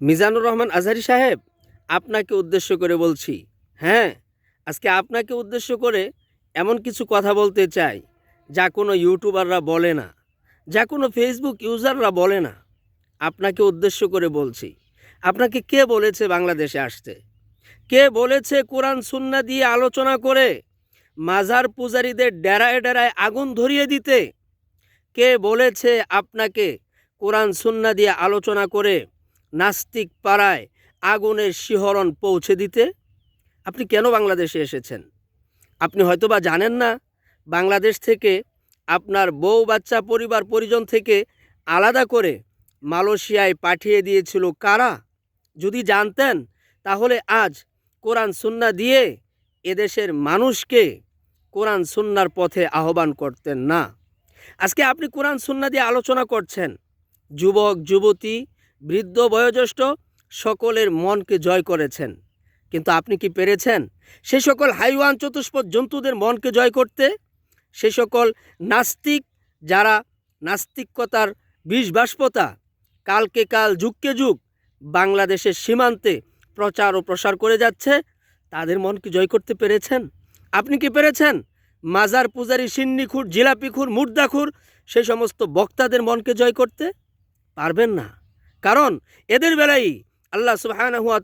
মিজানুর রহমান আজহারি সাহেব, আপনাকে উদ্দেশ্য করে বলছি। হ্যাঁ আজকে আপনাকে উদ্দেশ্য করে এমন কিছু কথা বলতে চাই, যা কোনো ইউটিউবাররা বলে না, যা কোনো ফেসবুক ইউজাররা বলে না। আপনাকে উদ্দেশ্য করে বলছি, আপনাকে কে বলেছে বাংলাদেশে আসতে? কে বলেছে কোরআন সুন্না দিয়ে আলোচনা করে মাজার পূজারীদের ডেরায় ডেরায় আগুন ধরিয়ে দিতে? কে বলেছে আপনাকে কোরআন সুন্না দিয়ে আলোচনা করে নাস্তিক পাড়ায় আগুনের শিহরণ পৌঁছে দিতে? আপনি কেন বাংলাদেশে এসেছেন? আপনি হয়তোবা জানেন না, বাংলাদেশ থেকে আপনার বউ, বাচ্চা, পরিবার, পরিজন থেকে আলাদা করে মালয়েশিয়ায় পাঠিয়ে দিয়েছিল কারা? যদি জানতেন, তাহলে আজ কোরআন সুন্না দিয়ে এদেশের মানুষকে কোরআন সুন্নার পথে আহ্বান করতেন না। আজকে আপনি কোরআন সুন্না দিয়ে আলোচনা করছেন। যুবক, যুবতী বৃদ্ধ বয়োজ্যেষ্ঠ সকলের মনকে জয় করেছেন। কিন্তু আপনি কি পেরেছেন? সে সকল হাইওয়ান চতুষ্পদ জন্তুদের মনকে জয় করতে? সে সকল নাস্তিক যারা নাস্তিকতার বিষ বাষ্পতা কালকে কাল যুগকে যুগ বাংলাদেশের সীমান্তে প্রচার ও প্রসার করে যাচ্ছে, তাদের মনকে জয় করতে পেরেছেন? আপনি কি পেরেছেন? মাজার পূজারি সিন্নিখুর জিলাপিখুর মুর্দাখুর সে সমস্ত বক্তাদের মনকে জয় করতে? পারবেন না। কারণ এদের বেলায় আল্লাহ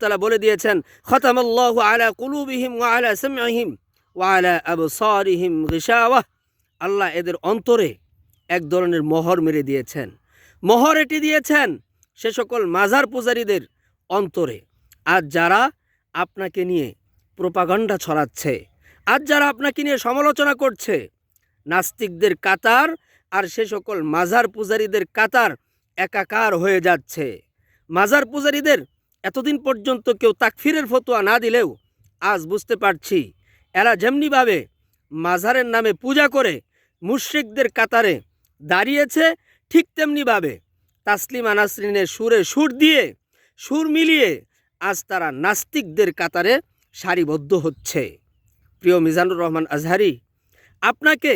তাআলা বলে দিয়েছেন, খতামাল্লাহু আলা কুলুবিহিম আলা সামঈহিম ওয়া আলা আবসারিহিম গিশাওয়াহ আল্লাহ এদের অন্তরে এক ধরনের মোহর মেরে দিয়েছেন। মোহর এটি দিয়েছেন সে সকল মাজার পূজারীদের অন্তরে। আর যারা আপনাকে নিয়ে প্রোপাগান্ডা ছড়াচ্ছে, আর যারা আপনাকে নিয়ে সমালোচনা করছে, নাস্তিকদের কাতার আর সে সকল মাজার পূজারীদের কাতার একাকার হয়ে যাচ্ছে। মাজার পূজারীদের এতদিন পর্যন্ত কেউ তাকফিরের ফতোয়া না দিলেও আজ বুঝতে পারছি, এরা যেমনিভাবে মাজারের নামে পূজা করে মুশ্রিকদের কাতারে দাঁড়িয়েছে, ঠিক তেমনিভাবে তাসলিমা নাসরিনের সুরে সুর দিয়ে সুর মিলিয়ে আজ তারা নাস্তিকদের কাতারে সারিবদ্ধ হচ্ছে। প্রিয় মিজানুর রহমান আজহারি, আপনাকে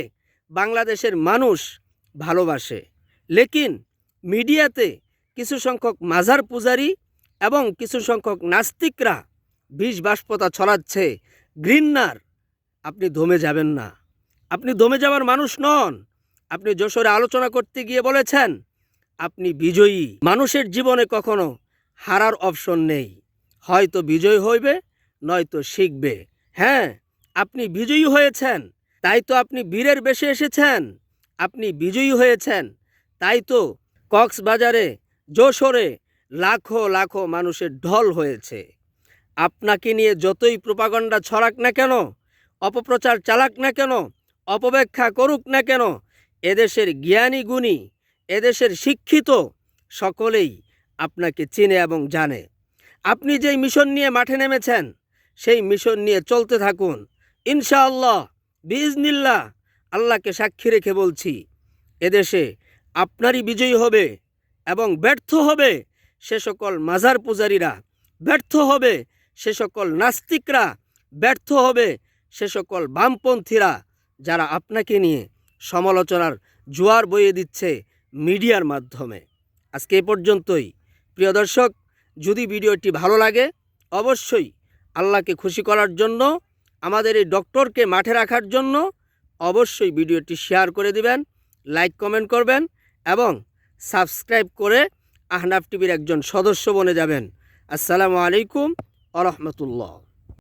বাংলাদেশের মানুষ ভালোবাসে, লেকিন মিডিয়াতে কিছু সংখ্যক মাজার পূজারি এবং কিছু সংখ্যক নাস্তিকরা বিষ বাষ্পতা ছড়াচ্ছে। ঘৃণার আপনি ধমে যাবেন না। আপনি দমে যাওয়ার মানুষ নন। আপনি যশোরে আলোচনা করতে গিয়ে বলেছেন, আপনি বিজয়ী। মানুষের জীবনে কখনো হারার অপশন নেই। হয়তো বিজয় হইবে, নয়তো শিখবে। হ্যাঁ আপনি বিজয়ী হয়েছেন, তাই তো আপনি বীরের বেশে এসেছেন। আপনি বিজয়ী হয়েছেন, তাই তো কক্সবাজারে, যশোরে লাখো লাখো মানুষের ঢল হয়েছে। আপনাকে নিয়ে যতই প্রপাগণ্ডা ছড়াক না কেন, অপপ্রচার চালাক না কেন, অপব্যাখ্যা করুক না কেন, এদেশের জ্ঞানী গুণী, এদেশের শিক্ষিত সকলেই আপনাকে চিনে এবং জানে। আপনি যেই মিশন নিয়ে মাঠে নেমেছেন, সেই মিশন নিয়ে চলতে থাকুন। ইনশাআল্লাহ বিজনিল্লাহ আল্লাহকে সাক্ষী রেখে বলছি, এদেশে আপনারই বিজয়ী হবে এবং ব্যর্থ হবে সে সকল মাজার পূজারীরা, ব্যর্থ হবে সে সকল নাস্তিকরা, ব্যর্থ হবে সে সকল বামপন্থীরা যারা আপনাকে নিয়ে সমালোচনার জোয়ার বইয়ে দিচ্ছে মিডিয়ার মাধ্যমে। আজকে এ পর্যন্তই। প্রিয় দর্শক, যদি ভিডিওটি ভালো লাগে, অবশ্যই আল্লাহকে খুশি করার জন্য, আমাদের এই ডক্টরকে মাঠে রাখার জন্য অবশ্যই ভিডিওটি শেয়ার করে দিবেন, লাইক, কমেন্ট করবেন এবং সাবস্ক্রাইব করে আহনাফ টিভির একজন সদস্য বনে যাবেন। আসসালামু আলাইকুম আ রহমতুল্লাহ।